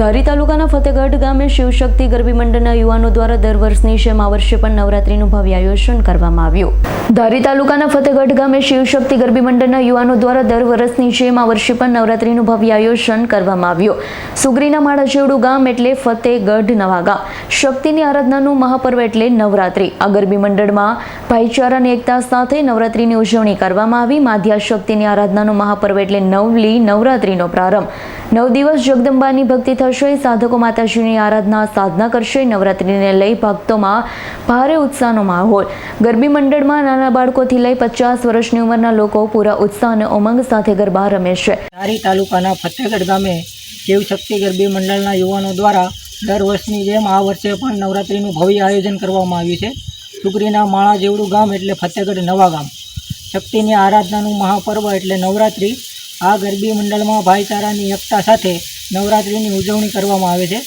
ધારી તાલુકાના ફતેગઢ ગામે શિવશક્તિ ગરબી મંડળના યુવાનો દ્વારા દર વર્ષની જેમ આ વર્ષે પણ નવરાત્રીનું ભવ્ય આયોજન કરવામાં આવ્યું. ધારી તાલુકાના ફતેગઢ ગામે શિવશક્તિ ગરબી મંડળના યુવાનો દ્વારા દર વર્ષની જેમ આ વર્ષે પણ નવરાત્રીનું ભવ્ય આયોજન કરવામાં આવ્યું. સુગરીના માળા ગામ એટલે ફતેગઢ નવા ગામ શક્તિની આરાધનાનું મહાપર્વ એટલે નવરાત્રી. આ ગરબી મંડળમાં ભાઈચારાની એકતા સાથે નવરાત્રીની ઉજવણી કરવામાં આવી. માધ્યા શક્તિની આરાધનાનું મહાપર્વ એટલે નવલી નવરાત્રીનો પ્રારંભ. નવ દિવસ જગદંબાની ભક્તિ થશે સાધકો માતાજીની આરાધના, સાધના કરશે, નવરાત્રિને લઈ ભક્તોમાં ભારે ઉત્સાહનો માહોલ. ગરબી મંડળમાં નાના બાળકોથી લઈ પચાસ વર્ષની ઉંમરના લોકો પૂરા ઉત્સાહ અને ઉમંગ સાથે ગરબા રમે છે. ધારી તાલુકાના ફતેગઢ ગામે શિવશક્તિ ગરબી મંડળના યુવાનો દ્વારા દર વર્ષની જેમ આ વર્ષે પણ નવરાત્રિનું ભવ્ય આયોજન કરવામાં આવ્યું છે. સુગરીના માળા જેવડું ગામ એટલે ફતેગઢ નવા ગામ. શક્તિની આરાધનાનું મહાપર્વ એટલે નવરાત્રિ. આ ગરબી મંડળમાં ભાઈચારાની એકતા સાથે નવરાત્રિની ઉજવણી કરવામાં આવે છે.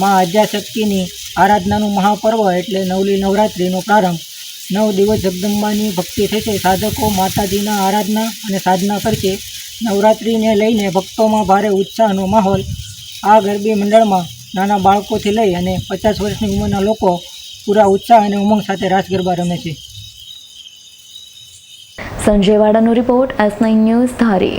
મા આદ્યાશક્તિની આરાધનાનું મહાપર્વ એટલે નવલી નવરાત્રિનો પ્રારંભ. નવ દિવસ જગદંબાની ભક્તિ થશે. સાધકો માતાજીના આરાધના અને સાધના કરશે નવરાત્રિને લઈને ભક્તોમાં ભારે ઉત્સાહનો માહોલ. આ ગરબી મંડળમાં નાના બાળકોથી લઈ અને પચાસ વર્ષની ઉંમરના લોકો પૂરા ઉત્સાહ અને ઉમંગ સાથે રાસ ગરબા રમે છે. Sanjay વાડાનો report S nine news Dhari.